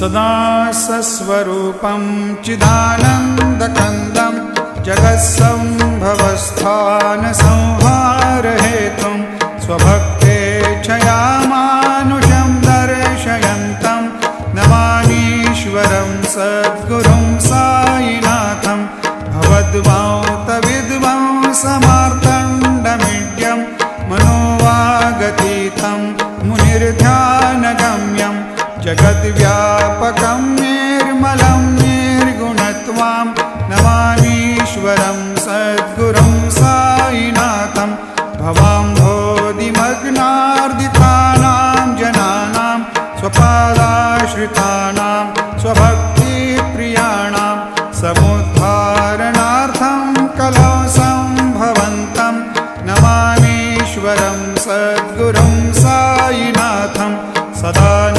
सदा सस्वरूपं चिदानन्दकन्दं जगत्सम्भवस्थानसंहारहेतुं स्वभक्ते क्षयामानुषं दर्शयन्तं नमामीश्वरं सद्गुरुं सायिनाथं समार्तण्डमीड्यं मनोवागतीतं मुनिर्ध्यानगम्यं जगद्व्यापकं निर्मलं निर्गुणत्वां नमानीश्वरं सद्गुरुं सायिनाथं भवाम्भोदिमग्नार्दितानां जनानां स्वपादाश्रितानां स्वभक्तिप्रियाणां समुद्धारणार्थं कलौ कलसंभवन्तं नमामीश्वरं सद्गुरुं सायिनाथं सदा